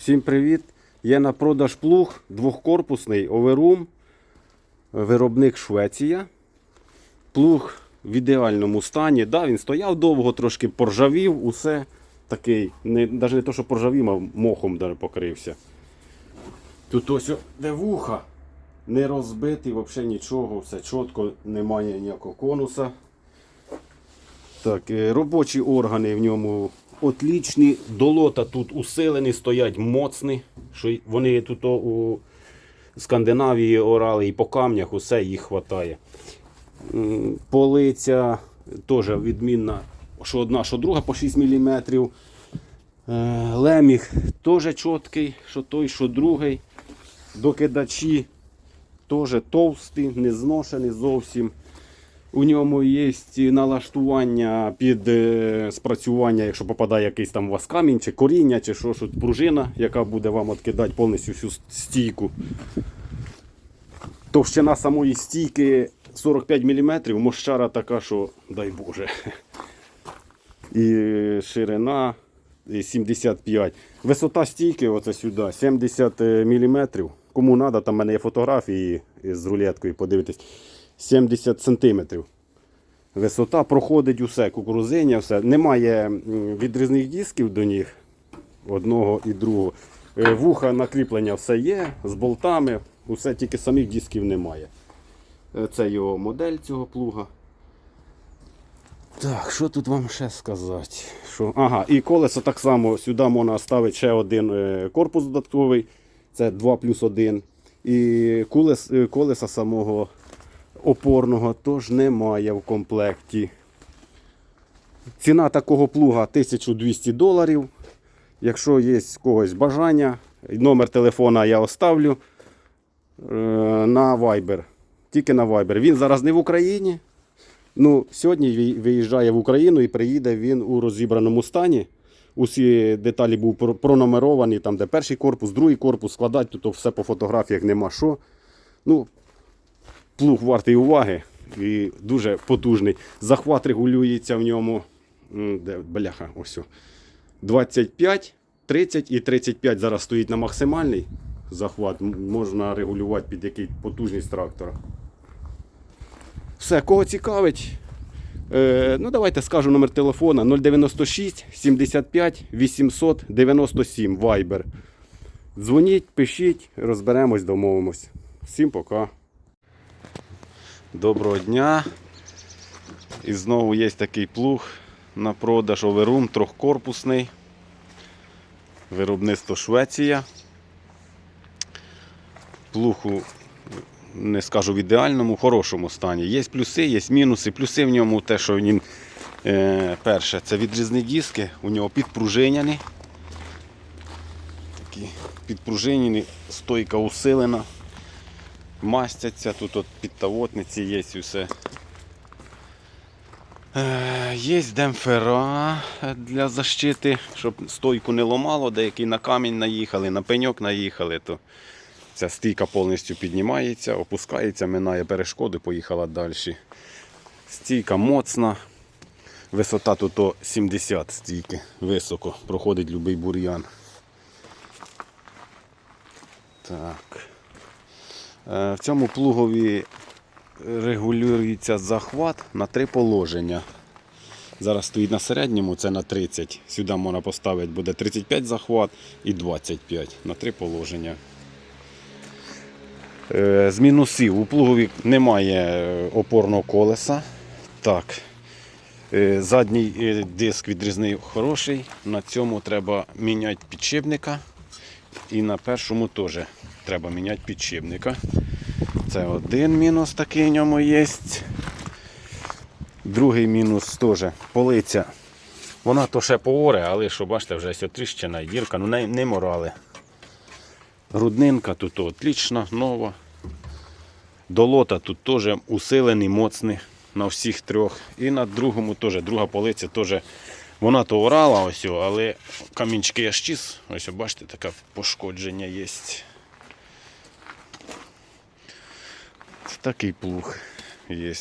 Всім привіт! Є на продаж плуг двохкорпусний оверум, виробник Швеція. Плуг в ідеальному стані. Да, він стояв довго, трошки поржавів, усе такий. Не, навіть не то, що поржавів, а мохом даже покрився. Тут ось де вуха, не розбитий, взагалі нічого, все чітко, немає ніякого конуса. Так, е, робочі органи в ньому отлічні. Долота тут усилені, стоять моцні. Що вони тут у Скандинавії орали і по камнях, усе їх вистачає. Полиця теж відмінна, що одна, що друга по 6 мм. Леміг теж чіткий, що той, що другий. Докидачі теж товсті, не зношені зовсім. У ньому є налаштування під е, спрацювання, якщо попадає якийсь там у вас камінь, чи коріння, чи що, що пружина, яка буде вам відкидати повністю всю стійку. Товщина самої стійки 45 мм, мощара така, що дай Боже. І ширина 75. Висота стійки, оце сюди, 70 мм. Кому треба, там в мене є фотографії з рулеткою, подивитись. 70 см. Висота проходить усе, кукурузиння, все. Немає відрізних дисків до них одного і другого. Е, Вуха накріплення все є з болтами, усе тільки самих дисків немає. Е, Це його модель цього плуга. Так, що тут вам ще сказати? Що... Ага, і колесо так само сюди можна ставити ще один е, корпус додатковий. Це 2 плюс 1. І колес, колеса самого опорного теж немає в комплекті. Ціна такого плуга 1200 доларів. Якщо є в когось бажання, номер телефона я оставлю е, на Viber. Тільки на Viber. Він зараз не в Україні. Ну, сьогодні виїжджає в Україну і приїде він у розібраному стані. Усі деталі про- пронумеровані, там, де перший корпус, другий корпус, складати тут все по фотографіях нема що. Ну, плуг вартий уваги і дуже потужний. Захват регулюється в ньому. Де, бляха, ось. о, 25, 30 і 35 зараз стоїть на максимальний захват. Можна регулювати під який потужність трактора. Все, кого цікавить, е, ну давайте скажу номер телефона 096 75 897 Viber. Дзвоніть, пишіть, розберемось, домовимось. Всім пока. Доброго дня. І знову є такий плуг на продаж оверум трьохкорпусний. Виробництво Швеція. Плуг у, не скажу в ідеальному, хорошому стані. Є плюси, є мінуси. Плюси в ньому те, що він е, перше, це відрізні диски, у нього підпружиняні. Такі підпружинені, стойка усилена мастяться, тут от підтавотниці є і все. Е, Є демпфера для защити, щоб стойку не ломало, деякі на камінь наїхали, на пеньок наїхали, то ця стійка повністю піднімається, опускається, минає перешкоду, поїхала далі. Стійка моцна. Висота тут 70 стійки, високо, проходить будь-який бур'ян. Так. Е, В цьому плугові регулюється захват на три положення. Зараз стоїть на середньому, це на 30. Сюди можна поставити буде 35 захват і 25 на три положення. Е, З мінусів у плугові немає е, опорного колеса. Так. Задній диск відрізний хороший. На цьому треба міняти підшипника. І на першому теж треба міняти підшипника. Це один мінус такий в ньому є. Другий мінус теж полиця. Вона то ще пооре, але що бачите, вже ось тріщина, дірка, ну не, не морали. Груднинка тут отлічна, нова. Долота тут теж усилений, моцний на всіх трьох. І на другому теж, друга полиця теж. Вона то орала, ось, але камінчики я щіз. Ось бачите, таке пошкодження є. Такий плуг є.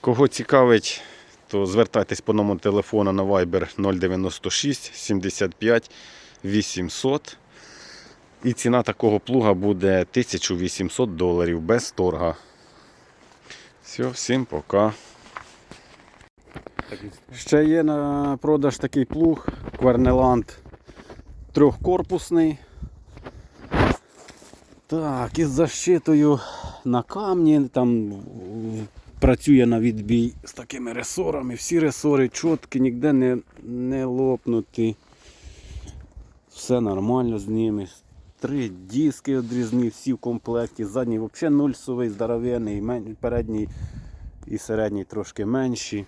Кого цікавить, то звертайтесь по номеру телефону на Viber 096 75 800. І ціна такого плуга буде 1800 доларів без торга. Все, всім пока. Ще є на продаж такий плуг Квернеланд трьохкорпусний. Так, із защитою на камні, там працює на відбій з такими ресорами. Всі ресори чіткі, ніде не, не лопнуті. Все нормально з ними. Три диски одрізні, всі в комплекті. Задній взагалі нульсовий, здоровенний, передній і середній трошки менші.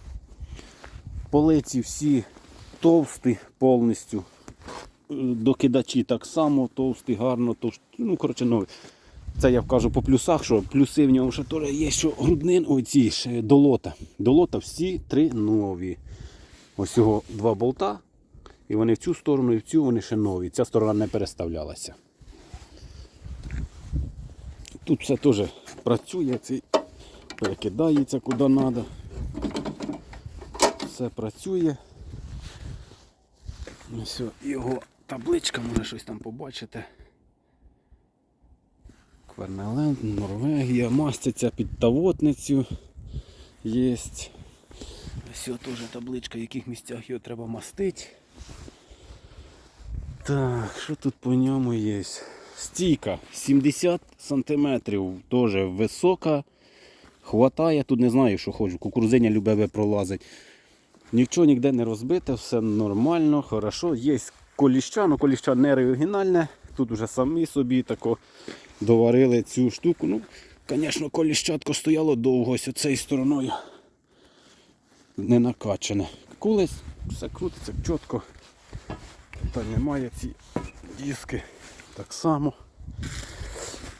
Полиці всі товсті повністю. Е, Докидачі так само товсті, гарно, товсті. Ну, коротше, нові. Це я вкажу по плюсах, що плюси в ньому ще теж є, що груднин, оці ж долота. Долота всі три нові. Ось цього два болта. І вони в цю сторону, і в цю вони ще нові. Ця сторона не переставлялася. Тут все теж працює, перекидається куди треба. Все працює. Ось його табличка, може щось там побачите. Квернеленд, Норвегія, мастяться під тавотницю. Є. Ось теж табличка, в яких місцях його треба мастити. Так, що тут по ньому є? Стійка 70 см, теж висока. Хватає, тут не знаю, що ходжу. Кукурузиня любе пролазить. Нічого ніде не розбите, все нормально, хорошо. Є коліща, але коліща не оригінальне. Тут вже самі собі тако доварили цю штуку. Ну, звісно, коліщатко стояло довго ось цією стороною. Не накачане. Кулець, все крутиться чітко. Та немає ці диски так само.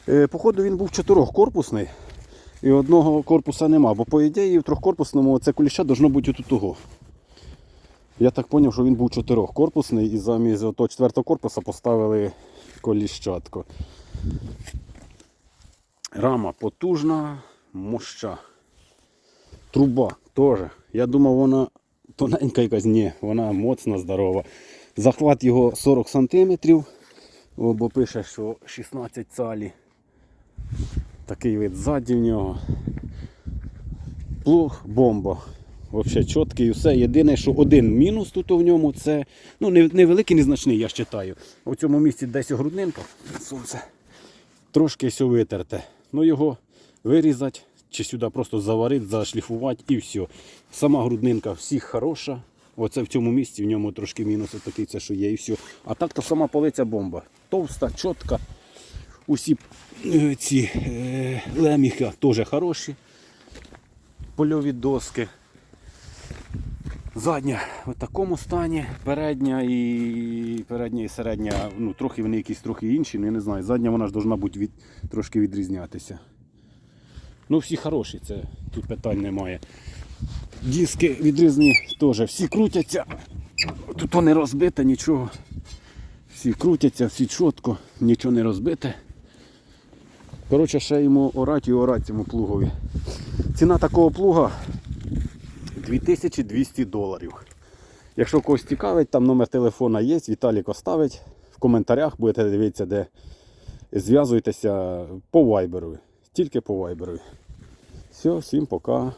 Е, походу він був чотирьохкорпусний. І одного корпуса нема, бо по ідеї в трьохкорпусному це куліща должно бути отут того. Я так зрозумів, що він був чотирьохкорпусний і замість того четвертого корпуса поставили коліщатко. Рама потужна, моща. Труба теж. Я думав, вона тоненька якась, ні, вона моцна, здорова. Захват його 40 см, бо пише, що 16 цалі. Такий вид ззаді в нього. Плуг бомба. Взагалі чіткий і все. Єдине, що один мінус тут в ньому це ну, не- невеликий, незначний, я вважаю. У цьому місці десь груднинка. Сонце. Трошки все витерте. Ну його вирізати чи сюди просто заварити, зашліфувати і все. Сама груднинка всіх хороша. Оце в цьому місці в ньому трошки мінус такий, це що є і все. А так то сама полиця бомба. Товста, чітка. Усі е, ці е, леміхи теж хороші. Польові доски. Задня в такому стані, передня і передня і середня, ну трохи вони якісь трохи інші, ну я не знаю. Задня вона ж повинна бути від, трошки відрізнятися. Ну всі хороші, це тут питань немає. Диски відрізні теж всі крутяться. Тут не розбите нічого. Всі крутяться, всі чітко, нічого не розбите. Коротше, ще йому орать і орать цьому плугові. Ціна такого плуга 2200 доларів. Якщо когось цікавить, там номер телефона є, Віталік оставить. В коментарях будете дивитися, де зв'язуйтеся по вайберу. Тільки по вайберу. Все, всім пока.